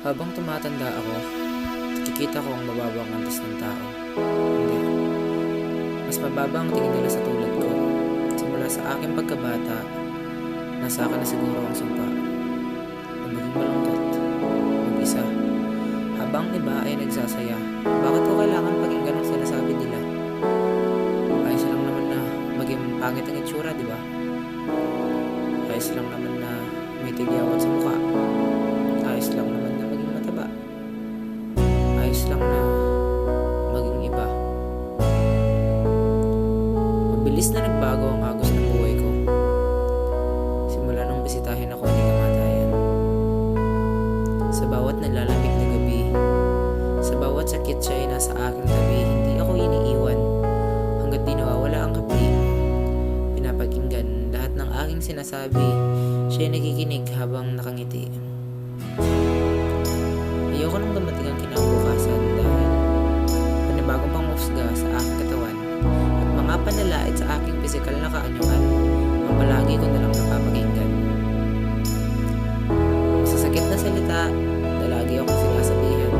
Habang tumatanda ako, nakikita ko ang mababang antas ng tao. Hindi. Mas mababa ang tingin nila sa tulad ko. Simula sa aking pagkabata, nasa akin na siguro ang sumpa. Na maging malungkot, mag-isa. Habang iba ay nagsasaya, bakit ko kailangan pakinggan ang sinasabi nila? Ayos lang naman na maging pangit ang itsura, di ba? Ayos lang naman na may tigyawan sa mukha. Ayos lang na maging iba. Mabilis na nagbago ang agos ng buhay ko. Simula nung bisitahin ako ni kamatayan. Sa bawat nalalamig na gabi, sa bawat sakit siya ay nasa aking tabi, hindi ako iniiwan hanggat di nawawala ang kapi. Pinapakinggan lahat ng aking sinasabi, siya ay nakikinig habang nakangiti. Ayoko nang dumating ang kinabukasan aking pisikal na kaanyuan ang palagi ko nalang napapakinggan. Sa sakit na salita na lagi akong sinasabihan,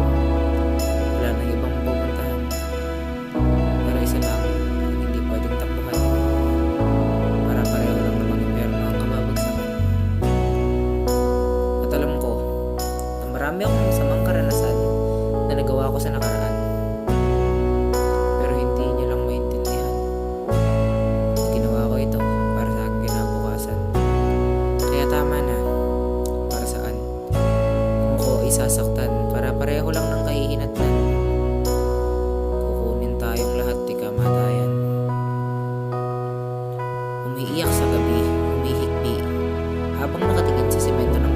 wala nang ibang pupuntahan. Pero isa lang ang hindi pwedeng takbuhan. Para pareho lang namang impyerno ang kababagsakan. At alam ko na marami akong masamang karanasan na nagawa ko sa nakaraan. crecimiento.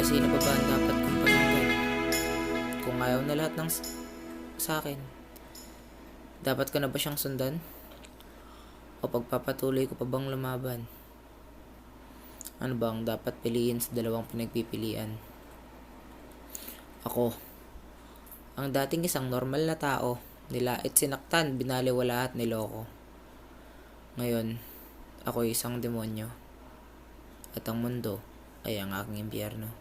Kaya sino pa ba ang dapat kong pakinggan? Kung ayaw na lahat ng sa akin, dapat ko na ba siyang sundan? O pagpapatuloy ko pa bang lumaban? Ano ba ang dapat piliin sa dalawang pinagpipilian? Ako, ang dating isang normal na tao, nilait sinaktan, binaliwala at niloko. Ngayon, ako isang demonyo. At ang mundo ay ang aking impyerno.